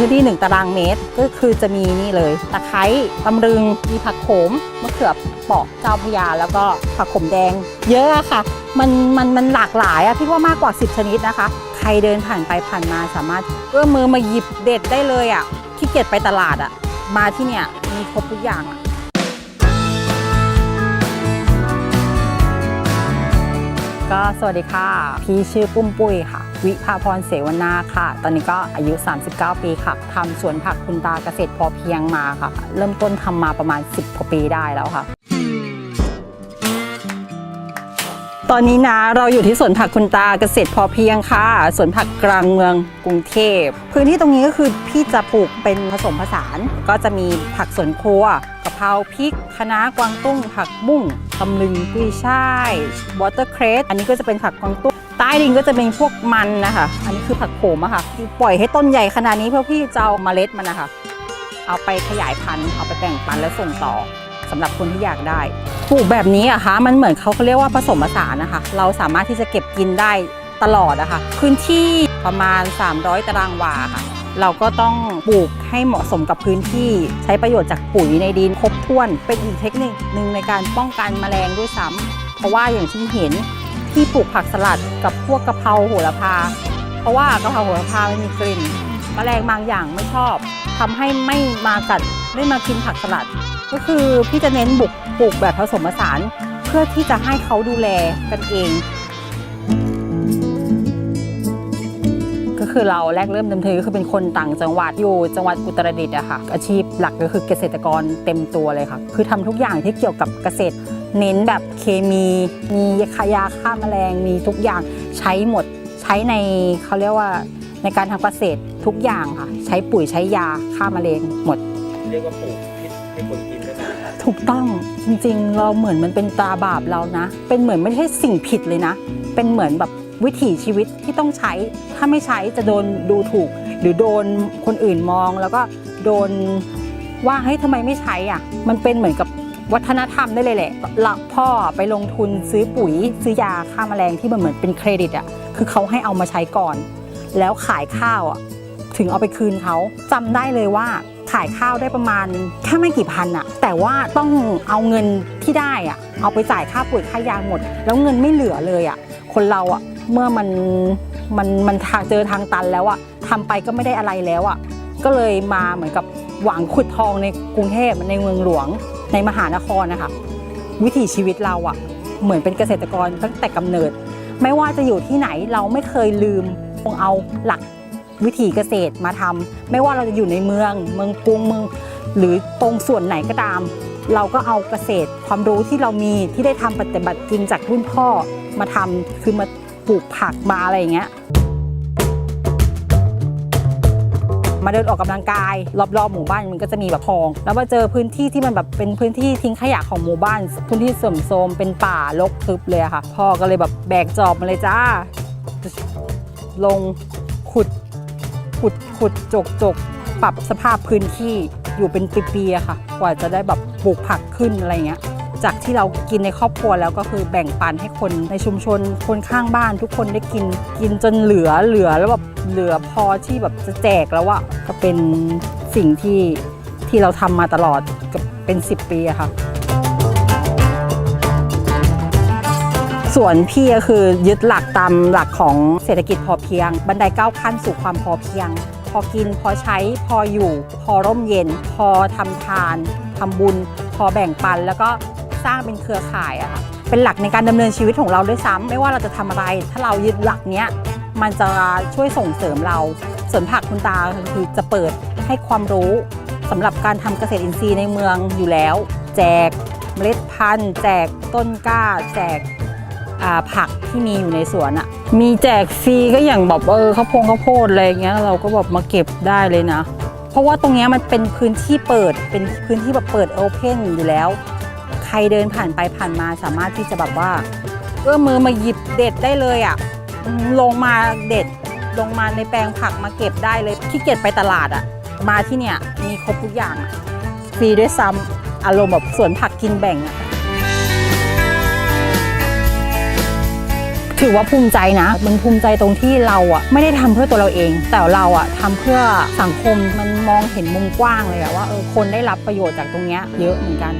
พื้นที่ 1 ตารางเมตร ก็คือจะมีนี่เลย ตะไคร้ตำรึง มีผักโขม มะเขือเปาะเจ้าพยา แล้วก็ผักโขมแดง เยอะอะค่ะ มันมันมันหลากหลายอะพี่ว่ามากกว่า 10 ชนิดนะคะ ใครเดินผ่านไปผ่านมาสามารถเอื้อมมือมาหยิบเด็ดได้เลยอะขี้เกียจไปตลาดอะมาที่เนี่ยมีครบทุกอย่างอะ ก็สวัสดีค่ะ พี่ชื่อปุ้มปุ้ยค่ะ วิภาพรเสวนาค่ะ ตอนนี้ก็อายุ 39 ปีค่ะทำสวนผักคุณตาเกษตรพอเพียงมาค่ะ เริ่มต้นทำมาประมาณ 10กว่าปีได้แล้วค่ะตอนนี้นะเราอยู่ที่สวนผักคุณตาเกษตรพอเพียงค่ะสวนผักกลางเมืองกรุงเทพ พื้นที่ตรงนี้ก็คือพี่จะปลูกเป็นผสมผสาน ก็จะมีผักสวนครัวกะเพราพริกคะน้ากวางตุ้งผักบุ้ง ตำลึงกุ้ยช่ายวอเตอร์เครสอันนี้ก็จะเป็นผักกองตุ้งใต้ดินก็จะเป็นพวกมันนะคะ อันนี้คือผักโขมอะค่ะปล่อยให้ต้นใหญ่ขนาดนี้เพื่อพี่จะเอาเมล็ดมันนะคะ เอาไปขยายพันธุ์เอาไปแบ่งปันและส่งต่อสำหรับคนที่อยากได้ปลูกแบบนี้อะคะมันเหมือนเขาเขาเรียกว่าผสมผสานนะคะ เราสามารถที่จะเก็บกินได้ ตลอดนะคะพื้นที่ประมาณ 300 ตารางวาค่ะ เราก็ต้องปลูกให้เหมาะสมกับพื้นที่ใช้ประโยชน์จากปุ๋ยในดินครบถ้วน เป็นอีกเทคนิคหนึ่งในการป้องกันแมลงด้วยซ้ำเพราะว่าอย่างที่เห็นที่ปลูกผักสลัดกับพวกกะเพราโหระพา เพราะว่ากะเพราโหระพามันมีกลิ่นแมลงบางอย่างไม่ชอบทำให้ไม่มากัดไม่มากินผักสลัด ก็คือพี่จะเน้นบุกปลูกแบบผสมผสาน เพื่อที่จะให้เขาดูแลกันเอง คือเราแรกเริ่มเดิมทีก็คือเป็นคนต่างจังหวัดอยู่จังหวัดอุตรดิตถ์อะค่ะ อาชีพหลักก็คือเกษตรกรเต็มตัวเลยค่ะ คือทำทุกอย่างที่เกี่ยวกับเกษตร เน้นแบบเคมีมียาฆ่าแมลงมีทุกอย่างใช้หมดใช้ในเขาเรียกว่าในการทำเกษตรทุกอย่างค่ะ ใช้ปุ๋ยใช้ยาฆ่าแมลงหมด เรียกว่าปลูกพิษให้คนกินได้ไหมถูกต้องจริงๆ เราเหมือนมันเป็นตราบาปเรานะ เป็นเหมือนไม่ใช่สิ่งผิดเลยนะ เป็นเหมือนแบบ วิถีชีวิตที่ต้องใช้ ถ้าไม่ใช้จะโดนดูถูก หรือโดนคนอื่นมอง แล้วก็โดนว่าเฮ้ยทำไมไม่ใช้อะ มันเป็นเหมือนกับวัฒนธรรมได้เลยแหละหละพ่อไปลงทุนซื้อปุ๋ย ซื้อยาฆ่าแมลงที่มันเหมือนเป็นเครดิตอะคือเขาให้เอามาใช้ก่อน แล้วขายข้าวอะถึงเอาไปคืนเขาจำได้เลยว่าขายข้าวได้ประมาณแค่ไม่กี่พันอะแต่ว่าต้องเอาเงินที่ได้อะเอาไปจ่ายค่าปุ๋ยค่ายาหมด แล้วเงินไม่เหลือเลยอะคนเราอะ เมื่อมันมันมันเจอทางตันแล้วอะทำไปก็ไม่ได้อะไรแล้วอะก็เลยมาเหมือนกับหวังขุดทองในกรุงเทพในเมืองหลวงในมหานครนะคะวิถีชีวิตเราอะเหมือนเป็นเกษตรกรตั้งแต่กำเนิด ไม่ว่าจะอยู่ที่ไหนเราไม่เคยลืมคงเอาหลักวิถีเกษตรมาทำไม่ว่าเราจะอยู่ในเมืองเมืองกรุงเมือง หรือตรงส่วนไหนก็ตาม เราก็เอาเกษตรความรู้ที่เรามีที่ได้ทำปฏิบัติจริงจากรุ่นพ่อมาทำคือมา ปลูกผักมาอะไรอย่างเงี้ย มาเดินออกกำลังกาย รอบๆหมู่บ้านมันก็จะมีแบบคลอง แล้วมาเจอพื้นที่ที่มันแบบเป็นพื้นที่ทิ้งขยะของหมู่บ้าน พื้นที่เสื่อมโทรมเป็นป่ารกทึบเลยค่ะ พ่อก็เลยแบบแบกจอบมาเลยจ้า ลงขุดขุดขุดจกจกปรับสภาพพื้นที่อยู่เป็นปีๆอะค่ะ กว่าจะได้แบบปลูกผักขึ้นอะไรเงี้ย จากที่เรากินในครอบครัวแล้วก็คือแบ่งปันให้คนในชุมชนคนข้างบ้านทุกคนได้กินกินจนเหลือเหลือแล้วแบบเหลือพอที่แบบจะแจกแล้วอะก็เป็นสิ่งที่ที่เราทำมาตลอดเป็น 10 ปีอะค่ะส่วนพี่ก็คือยึดหลักตามหลักของเศรษฐกิจพอเพียง บันไดก้าวขั้นสู่ความพอเพียง พอกินพอใช้พออยู่ พอร่มเย็น พอทำทานทำบุญ พอแบ่งปันแล้วก็ ร้างเป็นเครือข่ายอะค่ะเป็นหลักในการดำเนินชีวิตของเราด้วยซ้ำไม่ว่าเราจะทำอะไร ถ้าเรายึดหลักเนี้ยมันจะช่วยส่งเสริมเราสวนผักคุณตาคือจะเปิดให้ความรู้สำหรับการทำเกษตรอินทรีย์ในเมืองอยู่แล้ว แจกเมล็ดพันธุ์ แจกต้นกล้า แจกผักที่มีอยู่ในสวนอะมีแจกฟรีก็อย่างแบบเออข้าวโพงข้าวโพดอะไรอย่างเงี้ยเราก็แบบมาเก็บได้เลยนะ เพราะว่าตรงเนี้ยมันเป็นพื้นที่เปิดเป็นพื้นที่แบบเปิดโอเพนอยู่แล้ว ใครเดินผ่านไปผ่านมาสามารถที่จะแบบว่าเอื้อมมือมาหยิบเด็ดได้เลยอะอืมลงมาเด็ดลงมาในแปลงผักมาเก็บได้เลยขี้เกียจไปตลาดอะมาที่เนี่ยมีครบทุกอย่างฟรีด้วยซ้ำอารมณ์แบบสวนผักกินแบ่งอะถือว่าภูมิใจนะ มันภูมิใจตรงที่เราอะไม่ได้ทำเพื่อตัวเราเอง แต่เราอะทำเพื่อสังคมมันมองเห็นมุมกว้างเลยอะว่าเออคนได้รับประโยชน์จากตรงเนี้ยเยอะเหมือนกัน